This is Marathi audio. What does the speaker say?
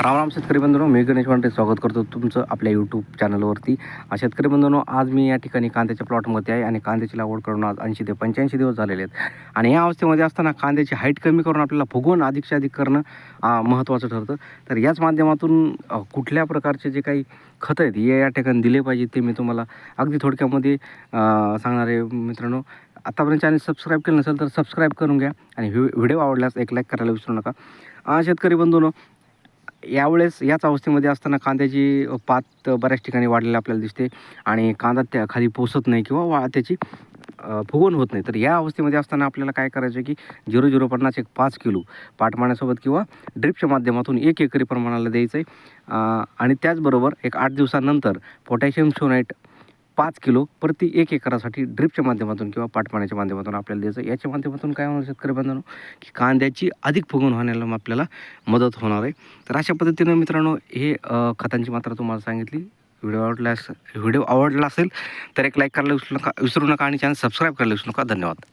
राम राम शेतकरी बंधूंनो मी गणेश वांटे स्वागत करतो तुमचं आपल्या यूट्यूब चॅनलवरती शेतकरी बंधूंनो आज मी या ठिकाणी कांद्याच्या प्लॉटमध्ये आहे आणि कांद्याची लागवड करून आज ऐंशी ते पंच्याऐंशी दिवस झालेले आहेत. आणि या अवस्थेमध्ये असताना कांद्याची हाईट कमी करून आपल्याला फुगवून अधिकच्या अधिक करणं महत्त्वाचं ठरतं. तर याच माध्यमातून कुठल्या प्रकारचे जे काही खतं आहेत हे या ठिकाणी दिले पाहिजे ते मी तुम्हाला अगदी थोडक्यामध्ये सांगणारे मित्रांनो आतापर्यंत चॅनल सबस्क्राईब केलं नसेल तर सबस्क्राईब करून घ्या आणि व्हिडिओ आवडल्यास एक लाईक करायला विसरू नका. शेतकरी बंधूनो यावेळेस याच अवस्थेमध्ये असताना कांद्याची पात बऱ्याच ठिकाणी वाढलेली आपल्याला दिसते आणि कांदा त्या खाली पोसत नाही किंवा वा त्याची फुगवण होत नाही. तर या अवस्थेमध्ये असताना आपल्याला काय करायचं आहे की झिरो झिरो पन्नास एक पाच किलो पाटमाण्यासोबत किंवा ड्रिपच्या माध्यमातून एक एकरी प्रमाणाला द्यायचं आहे आणि त्याचबरोबर एक आठ दिवसानंतर पोटॅशियम सोनाईट पाच किलो प्रति एक एकरासाठी ड्रिपच्या माध्यमातून किंवा पाटपाण्याच्या माध्यमातून आपल्याला द्यायचं. याच्या माध्यमातून काय होणार शेतकरी बांधवांनो की कांद्याची अधिक फुगवण होण्याला मग आपल्याला मदत होणार आहे. तर अशा पद्धतीनं मित्रांनो हे खतांची मात्रा तुम्हाला सांगितली. व्हिडिओ आवडल्यास व्हिडिओ आवडला असेल तर एक लाईक करायला विसरू नका विसरू नका आणि चॅनल सबस्क्राईब करायला विसरू नका. धन्यवाद.